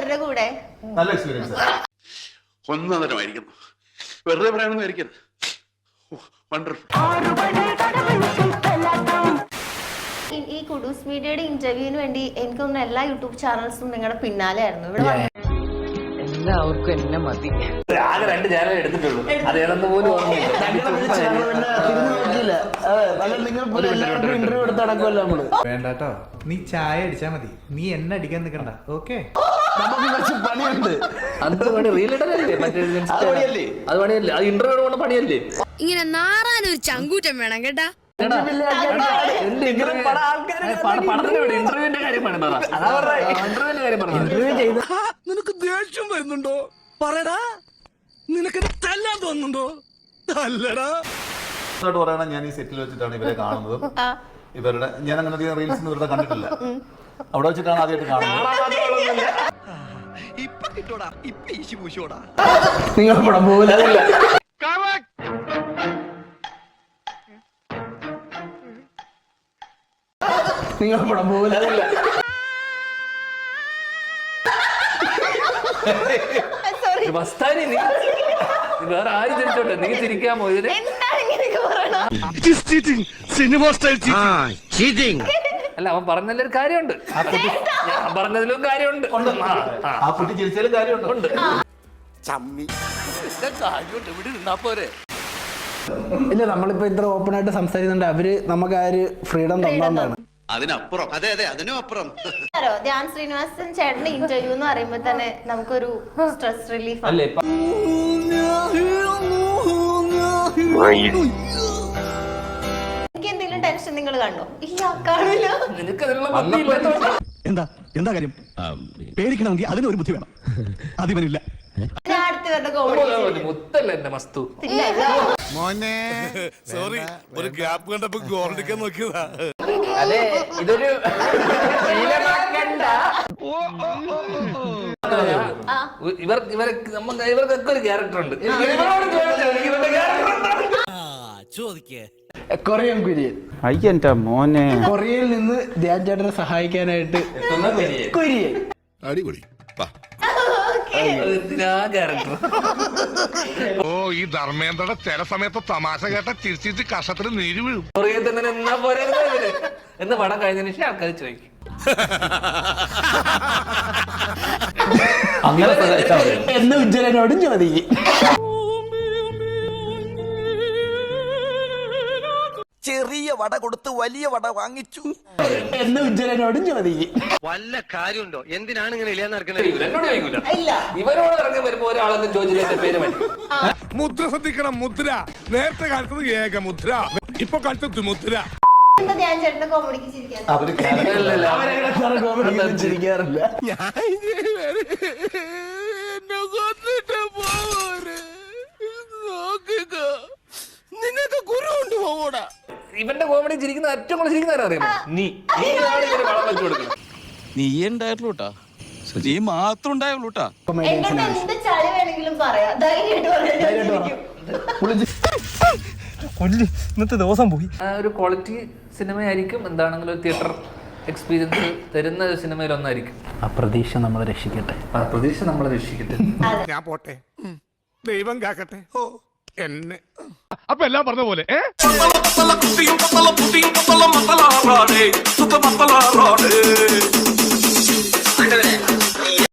ഇവരുടെ കൂടെ. നല്ല എക്സ്പീരിയൻസ് ഒന്നതരമായിരിക്കുന്നു. വെറുതെ പറയണമെന്ന് ആയിരിക്കരുത്. വണ്ടർഫുൾ ഈ- ഈ കുഡൂസ് മീഡിയയുടെ ഇന്റർവ്യൂവിന് വേണ്ടി എനിക്ക് തോന്നുന്നു എല്ലാ യൂട്യൂബ് ചാനൽസും നിങ്ങളുടെ പിന്നാലെ ആയിരുന്നു ഇവിടെ എല്ലാവർക്കും എന്നെ മതി. ആകെ രണ്ട് ചാനൽ എടുത്തിട്ടുള്ളൂ. അത് ഏതെന്ന് പോലും ഓർമ്മയില്ല. ഇന്റർവ്യൂ എടുത്ത് നടക്കുമല്ലോ നമ്മൾ. വേണ്ടാട്ടോ. നീ ചായ അടിച്ചാ മതി. നീ എന്നെ അടിക്കാൻ നിൽക്കണ്ട ഓക്കെ നമുക്ക് കുറച്ച് പണിയുണ്ട്. അത് പണി റീൽ മറ്റേ അത് പണിയല്ലേ? അത് പണിയല്ലേ? അത് ഇന്റർവ്യൂ കൊണ്ട് പണിയല്ലേ? ഇങ്ങനെ നാറാനൊരു ചങ്കൂറ്റം വേണം കേട്ടാ. ഇന്റർവ്യൂവിന്റെ കാര്യം പറ ഇന്റർവ്യൂവിന്റെ കാര്യം പറഞ്ഞു ഇന്റർവ്യൂ ചെയ്ത്. നിനക്ക് ദേഷ്യം വരുന്നുണ്ടോ? പറയടാ. നിനക്ക് തല്ലാൻ തോന്നുന്നുണ്ടോ? അല്ലടാ പറയണ ഞാൻ ഈ സെറ്റിൽ വെച്ചിട്ടാണ് ഇവരെ കാണുന്നത്. ഇവരുടെ ഞാൻ അങ്ങനെ അധികം റീൽസ് ഇവരുടെ കണ്ടിട്ടില്ല. അവിടെ വെച്ചിട്ടാണ് ആദ്യമായിട്ട് കാണുന്നത്. കിട്ടോടാ ഇപ്പൊ ഈശി പൂശോടാ. നിങ്ങൾ പടം പോകില്ല നിങ്ങൾ പടം പോകില്ല സോറി മസ്താനി നീ വേറെ ആരും തിരിച്ചോട്ടെ നീ തിരിക്കാമോ ഇതിന്? സിനിമ സ്റ്റൈൽ അല്ല അവൻ പറഞ്ഞതിലൊരു കാര്യമുണ്ട്. ഞാൻ പറഞ്ഞതിലും കാര്യമുണ്ട്. ആ, ആ. ആ കുട്ടി ചിരിച്ചാലും കാര്യമുണ്ട്. കാര്യമുണ്ട് ഇവിടെ നിന്നാ പോരെ? ഇല്ല നമ്മളിപ്പോ ഇത്ര ഓപ്പൺ ആയിട്ട് സംസാരിക്കുന്നുണ്ട്. അവർ നമുക്ക് ആ ഒരു ഫ്രീഡം തന്നാണ് അതിനപ്പുറം. അതെ അതെ അതിനും അപ്പുറം. അറിയോ ധ്യാൻ ശ്രീനിവാസൻ ചേട്ടന്റെ ഇന്റർവ്യൂ എന്ന് പറയുമ്പോ തന്നെ നമുക്കൊരു സ്ട്രെസ് റിലീഫ് അല്ലേ ഇപ്പൊ ടെൻഷൻ നിങ്ങൾ കണ്ടോ? ഇല്ല കാണില്ല ബുദ്ധി. എന്താ? എന്താ കാര്യം? പേടിക്കണമെങ്കിൽ അതിനൊരു ബുദ്ധി വേണം. അതിവനില്ല. ഞാൻ അടുത്തവരുടെ കോമഡി മുത്തല്ല എന്റെ മസ്തു? ഇല്ല ഇല്ല. മോനെ സോറി ഒരു ഗ്യാപ്പ് കണ്ടപ്പോ ഗോൾഡിക്കാൻ നോക്കിയതാ. അതെ ഇതൊരു ശീലമാക്കണ്ട. ആ. ഇവർ ഇവരെ നമ്മ ഇവർക്കൊക്കെ ഒരു ക്യാരക്ടർ ഉണ്ട്. ഇവരോട് ചോദിച്ചാൽ എനിക്ക് ഇവരുടെ character ഉണ്ടോ? ചോദിക്കേ. കൊറിയൻ കുര്യൻ. അയ്യന്റെ മോനെ. കൊറിയയിൽ നിന്ന് ധ്യാൻ ചേട്ടനെ സഹായിക്കാനായിട്ട് കുര്യൻ. അടിപൊളി. ഓ ഈ ധർമ്മേന്ദ്രയുടെ ചില സമയത്ത് തമാശ കേട്ട ചിരിച്ചിരിച്ച് കഷത്തിൽ നീര് വീഴും. കൊറിയയിൽ തന്നെ എന്നാ പോരെ എന്ന് പടം കഴിഞ്ഞതിന് ശേഷം ആൾക്കാർ ചോദിക്കും. അങ്ങനെ. എന്ന് ഉജ്ജ്വലനോടും ചോദിക്കും. ചെറിയ വട കൊടുത്ത് വലിയ വട വാങ്ങിച്ചു. എന്ന് ഉജ്ജ്വലനോടും ചോദിക്കും വല്ല കാര്യമുണ്ടോ? എന്തിനാണ് ഇങ്ങനെ ഇല്ലാന്ന് ഇല്ല ഇവരോട് ഇറങ്ങി വരുമ്പോ ഒരാളെന്നും ചോദിച്ചില്ല പേര് മുദ്ര ശ്രദ്ധിക്കണം മുദ്ര. നേരത്തെ കാലത്തത് ഏക മുദ്ര. ഇപ്പൊ കാലത്ത് മുദ്ര. എന്താ ധ്യാൻ ചേട്ടന്റെ കോമഡിക്ക് ചിരിക്കാൻ അവർ character- ഇല്ല, ഇല്ല. അവരങ്ങനെ ചിരിക്കാറില്ല എന്നെ കൊന്നിട്ട് പോവര് നോക്കുക നിനക്ക് കുരു കൊണ്ട് പോകൂടാ ഇവന്റെ കോമഡി ചിരിക്കുന്ന ഏറ്റവും കൂടുതൽ ചിരിക്കുന്ന അറിയാമോ? നീ. നീയാണ് ഇവന് വളം വെച്ചു കൊടുക്കുന്നത്. നീ ഉണ്ടായിട്ടുള്ളൂട്ടാ നീ മാത്രം എന്റെ അടുത്ത് എന്ത് ചളി വേണമെങ്കിലും പറയാം. ധൈര്യമായിട്ട് പറയാം. ഞാൻ ചിരിക്കും. ഇന്നത്തെ ദിവസം പോയി. ആ ഒരു ക്വാളിറ്റി സിനിമയായിരിക്കും. എന്താണെങ്കിലും ഒരു തിയേറ്റർ എക്സ്പീരിയൻസ് തരുന്ന ഒരു സിനിമയിൽ ഒന്നായിരിക്കും. ആ പ്രതീക്ഷ നമ്മളെ രക്ഷിക്കട്ടെ. ആ പ്രതീക്ഷ നമ്മളെ രക്ഷിക്കട്ടെ. ഞാൻ പോട്ടെ. ദൈവം കാക്കട്ടെ. ഓ എന്നെ അപ്പൊ എല്ലാം പറഞ്ഞ പോലെ ഏ?